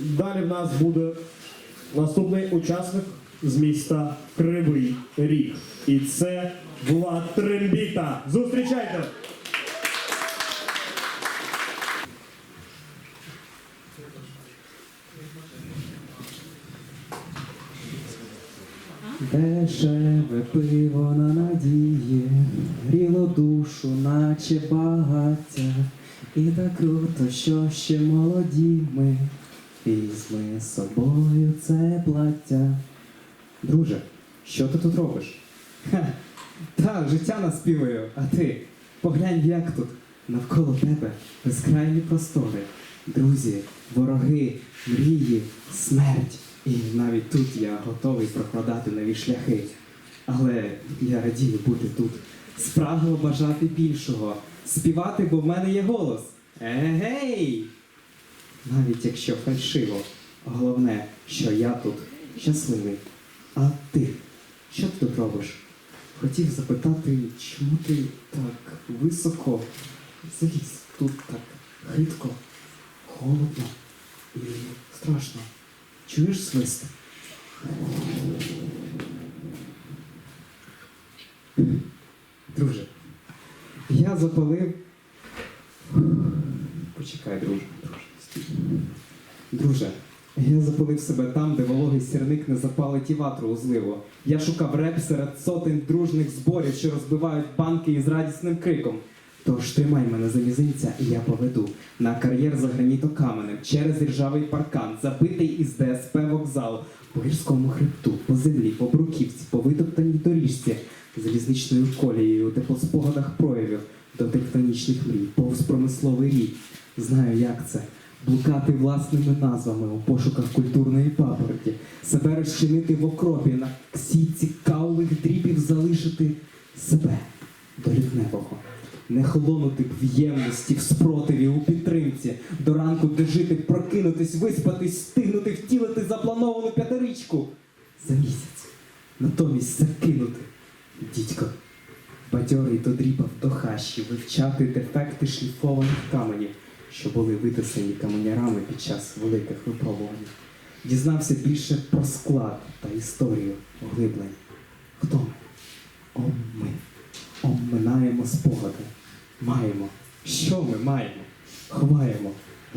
далі в нас буде наступний учасник з міста Кривий Ріг. І це Влад Трембіта. Зустрічайте! Дешеве пиво на надії, гріло душу, наче багаття, і так круто, що ще молоді ми, візьми з собою це плаття. Друже, що ти тут робиш? Ха, так, життя наспіваю, а ти поглянь, як тут навколо тебе безкрайні простори, друзі, вороги, мрії, смерть. І навіть тут я готовий прокладати нові шляхи. Але я радію бути тут. Спрагло бажати більшого, співати, бо в мене є голос. Егей! Навіть якщо фальшиво, головне, що я тут щасливий. А ти, що ти тут робиш? Хотів запитати, чому ти так високо заліз тут так хитко, холодно і страшно. Чуєш свист? Друже, я запалив. Почекай, друже, друже. Друже, я запалив себе там, де вологий сірник не запалить і ватру у зливу. Я шукав реп серед сотень дружних зборів, що розбивають банки із радісним криком. Тож тримай мене за мізинця, і я поведу на кар'єр за гранітокаменем, через ржавий паркан, забитий із ДСП вокзал, по гірському хребту, по землі, по бруківці, по витоптаній доріжці, залізничною колією, де по спогадах проявів до тектонічних мрій, повз промисловий рік. Знаю, як це. Блукати власними назвами у пошуках культурної папороті, себе розчинити в окропі, на ксійці каулих дрібів залишити себе до літневого. Не холонути в ємності, в спротиві, у підтримці, до ранку дожити, прокинутись, виспатись, встигнути, втілити заплановану п'ятирічку за місяць, натомість закинути. Дідько, бадьорий додріпав до хащі, вивчати дефекти шліфованих каменів, що були витисані каменярами під час великих випробувань. Дізнався більше про склад та історію оглиблень. Хто ми? О, ми. Оминаємо спогади. Маємо. Що ми маємо? Ховаємо.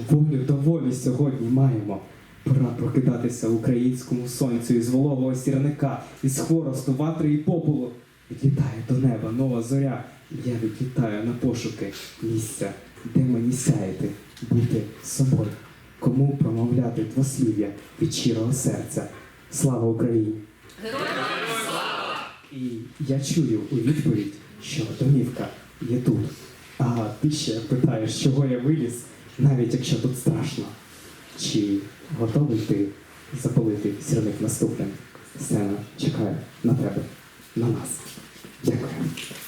Волю до волі сьогодні маємо. Пора прокидатися українському сонцю із вологого сірника, із хворосту, ватри і попелу. Відлітає до неба нова зоря. Я відлітаю на пошуки місця, де мені сяяти, бути собою. Кому промовляти двослів'я від щирого серця. Слава Україні! І я чую у відповідь, що домівка є тут. А ти ще питаєш, чого я виліз, навіть якщо тут страшно. Чи готовий ти запалити сірник наступним? Сцена чекає на тебе, на нас. Дякую.